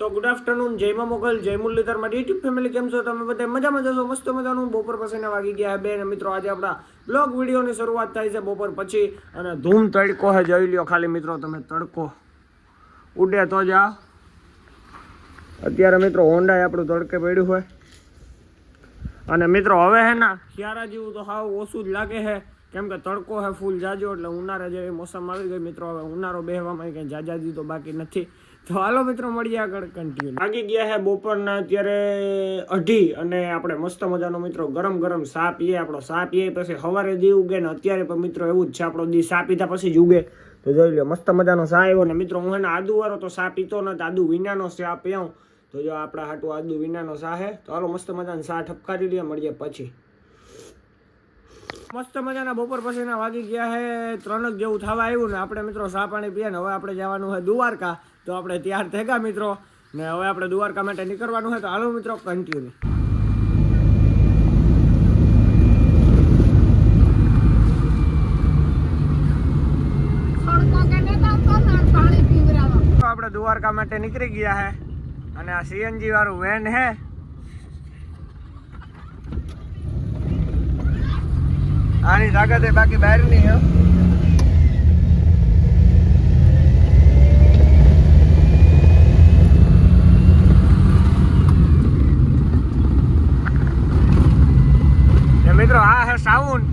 તો good afternoon જયમાં Mughal, જય મુરલીધર. મારી યુટ્યુબ ફેમિલી કેમ છો? તમે બધા મજામાં જશો મસ્ત મજાનું. બપોર પછીના વાગી ગયા બે અને મિત્રો, આજે આપણા બ્લોગ વિડીયોની શરૂઆત થાય છે બપોર પછી અને ધૂમ તડકો હે, જોઈ લ્યો ખાલી મિત્રો, તમે તડકો ઉડે તો જા. અત્યારે મિત્રો હોન્ડાએ આપણું તડકે પડ્યું હોય. અને મિત્રો, હવે હે ના શિયાળા જેવું તો હાવ ઓછું જ લાગે છે કેમ કે તડકો હે ફૂલ જાજો, એટલે ઉનાળા જેવી મોસમ આવી ગઈ મિત્રો. હવે ઉનાળો બેહવામાં કંઈ જાજાજી તો બાકી નથી. તો હાલો મિત્રો, મળીએ આગળ કન્ટિન્યુ લાગી ગયા છે બપોરના અત્યારે અઢી અને આપણે મસ્ત મજાનો મિત્રો ગરમ ગરમ સા પીએ, આપણો સા પીએ, પછી સવારે દી ઉગે ને અત્યારે પણ મિત્રો એવું જ છે, આપણો દી સા પીધા પછી જ ઉગે. તો જોઈ લો મસ્ત મજાનો સા આવ્યો ને મિત્રો, હું એને આદુ વાળો તો સા પીતો નથી, આદુ વિનાનો સા પીઉં. તો જો આપણા હાટું આદુ વિનાનો સા હે, તો હાલો મસ્ત મજાનો સા ઠપકારી લઈએ, મળીએ પછી. મસ્ત મજાના બપોર પછીના વાગી ગયા હે ત્રણ જ જેવું થવા આવ્યું ને આપણે મિત્રો ચા પાણી પીએ ને હવે આપણે જવાનું છે દ્વારકા. તો આપણે તૈયાર થઈ મિત્રો ને હવે આપણે દ્વારકા માટે નીકળવાનું છે તો હાલો મિત્રો કન્ટિન્યુ આપણે દ્વારકા માટે નીકળી ગયા હે. અને આ સીએનજી વાળું વેન હે. આની તાકાત એ બાકી બહારની હે. મિત્રો આ હે સાઉન્ડ.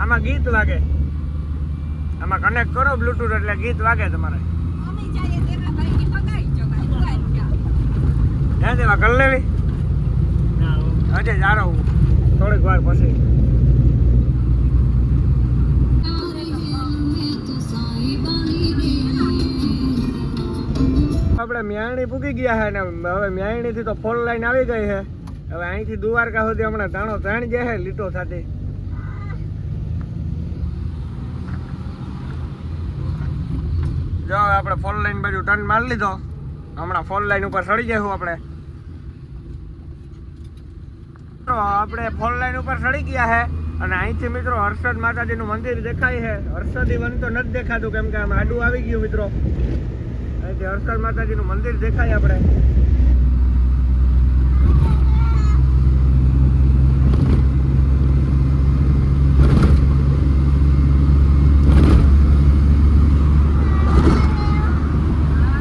આમાં ગીત વાગે. આમાં કનેક્ટ કરો બ્લુટૂથ એટલે ગીત વાગે તમારે. હે તેમાં કરી લેવી? હજે જારો થોડીક વાર પછી. આપણે મ્યાણી પૂકી ગયા છે ને હવે મ્યાણીથી તો ફોલ લાઈન આવી ગઈ છે હવે અહીંથી દ્વારકા સુધી હમણાં તાણો તાણ જાય છે લીટો સાથે. જો આપણે ફોલ લાઈન બાજુ ટર્ન મારી લીધો. હમણાં ફોલ લાઈન ઉપર સડી જઈશું આપણે. આપણે ફોલ લાઈન ઉપર સડી ગયા છે અને અહીંથી મિત્રો હર્ષદ માતાજીનું મંદિર દેખાય છે હર્ષદી વન તો નથી દેખાતું કેમ કે આમ આડું આવી ગયું મિત્રો. અહીંથી માતાજી માતાજીનું મંદિર દેખાય આપણે.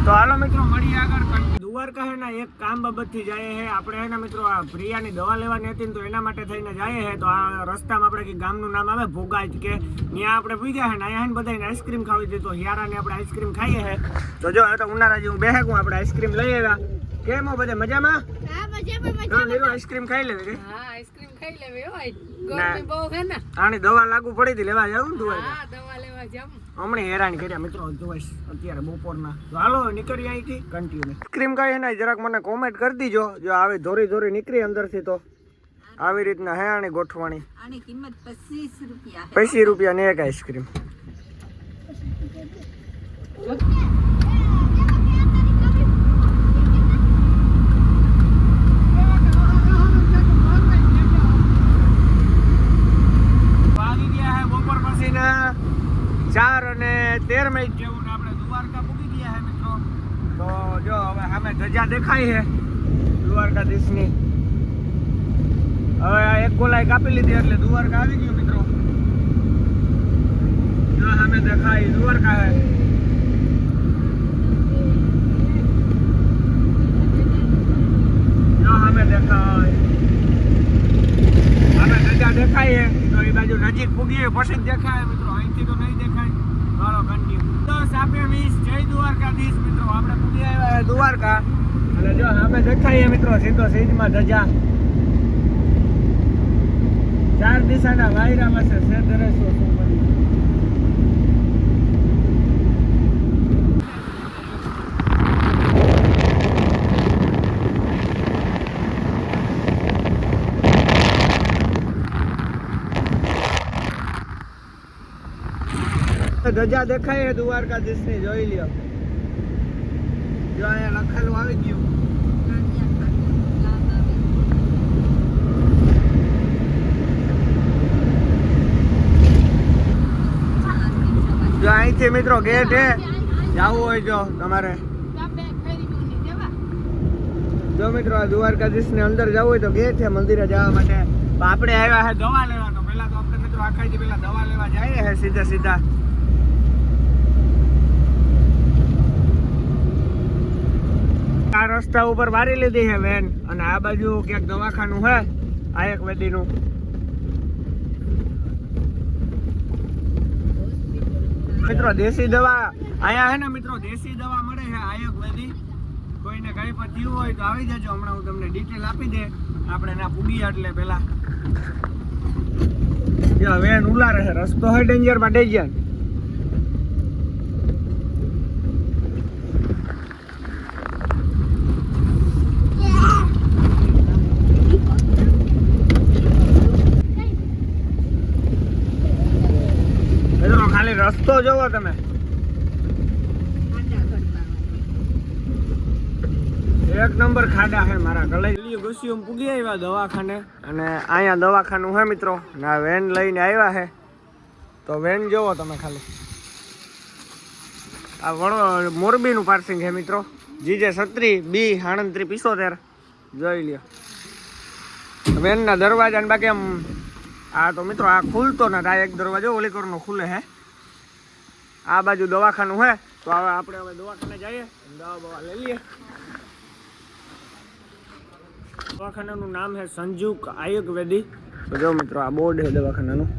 તો હાલો મિત્રો મળી આગળ. દ્વારકા હે ને એક કામ બાબતથી જાય છે આપણે હે ને મિત્રો આ પ્રિયાની દવા લેવાની હતી ને તો એના માટે થઈને જાય છે તો આ રસ્તામાં આપણે કે ગામનું નામ આવે ભોગાજ કે ત્યાં આપણે પૂગ્યા છે ને અહીંયા ને બધાને આઈસ્ક્રીમ ખાવી હતી તો હિયારાને આપણે આઈસ્ક્રીમ ખાઈએ છે તો જો હવે તો ઉનાળા જેવું બેહકું આપણે આઈસ્ક્રીમ લઈ આવ્યા. કેમ હો બધે? મજામાં? હા મજામાં તો નીરો આઈસ્ક્રીમ ખાઈ લેવી હા આઈસ્ક્રીમ ખાઈ લેવી હોય ગરમી બહુ છે ને. આની દવા લાગુ પડી હતી લેવા જાવ ને દવા હમણાં હેરાન કર્યા મિત્રો જોઈશ અત્યારે બપોરના. તો હાલો નીકળી અહીંથી કન્ટિન્યુ ક્રીમ કાંઈ ને જરાક મને કોમેન્ટ કરી દીજો. જો આવી ધોરી ધોરી નીકળી અંદરથી તો. આવી રીતના હે ગોઠવાણી. આની કિંમત પચીસ રૂપિયા ને એક આઈસ્ક્રીમ વાગી ગયા હે બપોર પછીના ચાર અને તેર મિનિટ જેવું ને આપણે દ્વારકા પૂકી ગયા હે મિત્રો. તો જો હવે સામે ધજા દેખાય છે દ્વારકાધીશની. હવે આ એક ગોલાઈ કાપી લીધી એટલે દ્વારકા આવી ગયું મિત્રો. જો સામે દેખાય દ્વારકા હે. જો સામે દેખાય. અમે ધજા દેખાય છે. તો એ બાજુ નજીક પૂગીએ પછી જ દેખાય મિત્રો. અહીંથી તો નહીં દેખાય ચાલો કન્ટિન્યુ દસ આપે વીસ જય દ્વારકાધીશ મિત્રો. આપણે પૂગી આવ્યા દ્વારકા. અને જો અમે દેખાઈએ મિત્રો, સીધો સીધમાં ધજા. ચાર દિશાના વાયરામાં છે છે દરેસો ધજા દેખાય છે દ્વારકાધીશની, જોઈ લ્યો. જો અહીંયા લખેલું આવી ગયું. જો અહીંથી મિત્રો ગેટ હે જવું હોય જો તમારે. જો મિત્રો આ દ્વારકાધીશ ને અંદર જવું હોય તો ગેટ છે મંદિરે જવા માટે. તો આપણે આવ્યા છે દવા લેવા. તો પેલા તો આપણે મિત્રો આખાઈથી પેલા દવા લેવા જઈએ છે સીધા સીધા આ રસ્તા ઉપર મારી લીધી છે વેન. અને આ બાજુ ક્યાંક દવાખાનું આયક વેદીનું મિત્રો, દેશી દવા, અહીંયા છે ને મિત્રો, દેશી દવા મળે છે આયુર્વેદી કોઈને કઈ પણ થયું હોય તો આવી જજો, હમણાં હું તમને ડિટેલ આપી દે. આપણે ના પૂગી એટલે પેલા વેન ઉલારે છે, રસ્તો હોય ડેન્જરમાં ડેન્જર મિત્રો ખાલી રસ્તો જોવો તમે. એક નંબર ખાડા છે મારા ગલે ગુસ્સીઓ પૂગી આવ્યા દવાખાને અને અહીંયા દવાખાનું છે મિત્રો? ને આ વેન લઈને આવ્યા છે તો વેન જોવો તમે ખાલી. આ વડો મોરબીનું પાર્સિંગ છે મિત્રો. જીજે છત્રી, બી આણંત્રી પિસોતેર. જોઈ લ્યો. વેનના દરવાજા ને બાકી આમ આ તો મિત્રો આ ખુલતો નથી. આ એક દરવાજો ઓલી કરનો ખુલે હે. આ બાજુ દવાખાનું હે, તો હવે આપણે હવે દવાખાને જઈએ, દવા બવા લઈ લઈએ. દવાખાનાનું નામ છે સંજુક આયુર્વેદી તો જો મિત્રો, આ બોર્ડ છે દવાખાનાનું.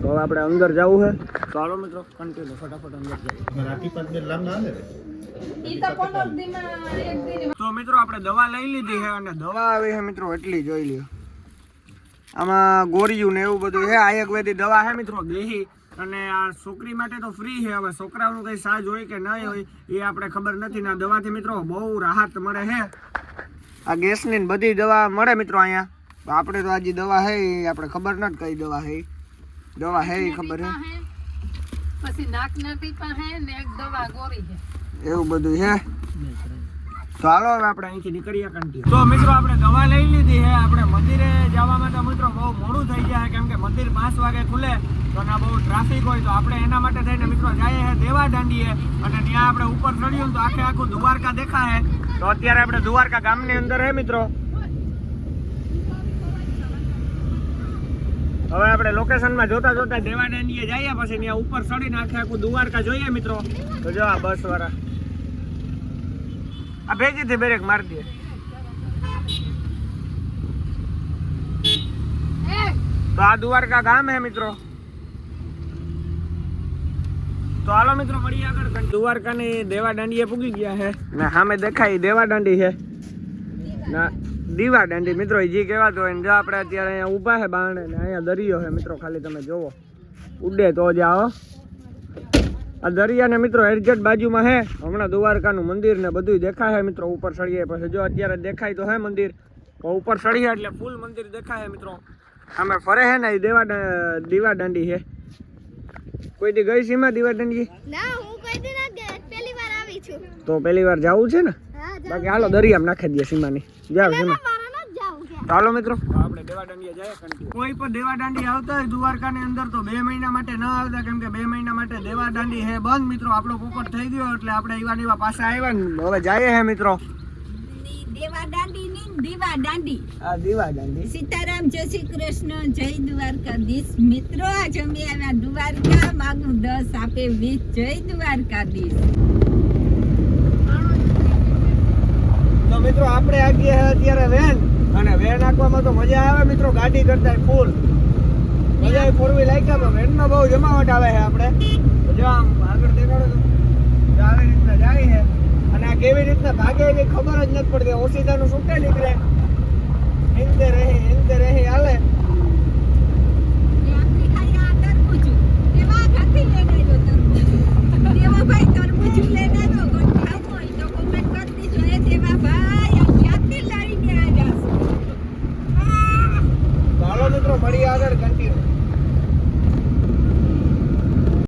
તો હવે આપણે અંદર જવું છે તો હાલો મિત્રો કન્ટિન્યુ ફટાફટ અંદર જઈએ. રાખી પાંચ મિનિટ દીમાં એક તો મિત્રો, આપણે દવા લઈ લીધી છે અને દવા આવી છે મિત્રો, એટલી જોઈ લ્યો. આમાં ગોરીયું ને એવું બધું છે આયુર્વેદિક દવા છે મિત્રો, દેહી. અને આ છોકરી માટે તો ફ્રી છે. હવે છોકરાઓનું કઈ સાજ હોય કે નહીં હોય એ આપણે ખબર નથી. ને દવાથી મિત્રો બહુ રાહત મળે છે. આ ગેસની બધી દવા મળે મિત્રો અહીંયા. આપણે તો આજે દવા છે એ આપણે ખબર નથી કઈ દવા છે. દવા એ ખબર છે. પછી નાકના પણ હે ને એક દવા ગોરી છે. એવું બધું છે. તો હવે આપણે અહીંથી નીકળીએ કંટી તો મિત્રો આપણે દવા લઈ લીધી છે આપણે મંદિરે જવા માટે મિત્રો બહુ મોડું થઈ જાય કેમ કે મંદિર પાંચ વાગે ખુલે તો ના બહુ ટ્રાફિક હોય તો આપણે એના માટે થઈને મિત્રો જઈએ છે દેવા દાંડીએ અને ત્યાં આપણે ઉપર ચડ્યું ને તો આખે આખું દ્વારકા દેખાય તો અત્યારે આપણે દ્વારકા ગામની અંદર હે મિત્રો. હવે આપણે લોકેશનમાં જોતા જોતા દેવા દાંડીએ જઈએ, પછી ત્યાં ઉપર ચડીને આખે આખું દ્વારકા જોઈએ મિત્રો. તો જો આ બસ વાળા. આ ભેગી થી બ્રેક મારી દે. તો આ દ્વારકા ગામ હે મિત્રો. તો હાલો મિત્રો, મળીએ આગળ દ્વારકાની દેવા દાંડીએ પૂગી ગયા છે ને સામે દેખાય દેવા દાંડી છે ના દીવા દાંડી મિત્રો જી કહેવાતો હોય ને, જો આપણે અત્યારે અહીંયા ઊભા છે બાણે ને અહીંયા દરિયો છે મિત્રો, ખાલી તમે જોવો. ઉડે તો જ આવો આ દરિયાને મિત્રો એરજેટ બાજુમાં હે. હમણાં દ્વારકાનું મંદિર ને બધું દેખાય છે મિત્રો ઉપર સળીએ પછી જો અત્યારે દેખાય તો હે મંદિર. ઉપર સળીએ એટલે ફૂલ મંદિર દેખાય મિત્રો. અમે ફરે હે ને એ દેવા દીવા દાંડી છે કોઈ દી ગઈ સીમા દીવા દાંડી ના હું કોઈ દી નથી ગઈ. પહેલી વાર આવી છું. તો પહેલી વાર જવું છે ને? બાકી હાલો દરિયામાં નાખી દઈએ સીમાની. જાવ સીમા ચાલો મિત્રો. આપણે દેવા જઈએ continue. કોઈ પણ દેવા દાંડી આવતા હોય દ્વારકાની અંદર તો બે મહિના માટે ન આવતા કેમ કે બે મહિના માટે દેવા દાંડી હે બંધ. મિત્રો આપણો પોપટ થઈ ગયો એટલે આપણે એવા ને એવા પાછા આવ્યા ને હવે જઈએ હે મિત્રો. દેવા દાંડી ની દીવા દાંડી આ દીવા દાંડી સીતારામ જય શ્રી કૃષ્ણ જય દ્વારકાધીશ. મિત્રો આજ અમે આવ્યા દ્વારકા માગું દસ આપે વીસ. જય દ્વારકાધીશ. તો મિત્રો આપણે આગી હે અત્યારે વેન. અને વેન નાખવામાં તો મજા આવે મિત્રો, ગાડી કરતા ફૂલ. મજા ફોર વ્હીલ લાગ્યા વેનમાં બહુ જમાવટ આવે છે આપણે. જો આમ આગળ દેખાડો તો. આવી રીતના જાય છે. અને આ કેવી રીતના ભાગે એની ખબર જ નથી પડતી. ઓસીદાનું છૂટે નીકળે. હિંદે રહે હિંદે રહે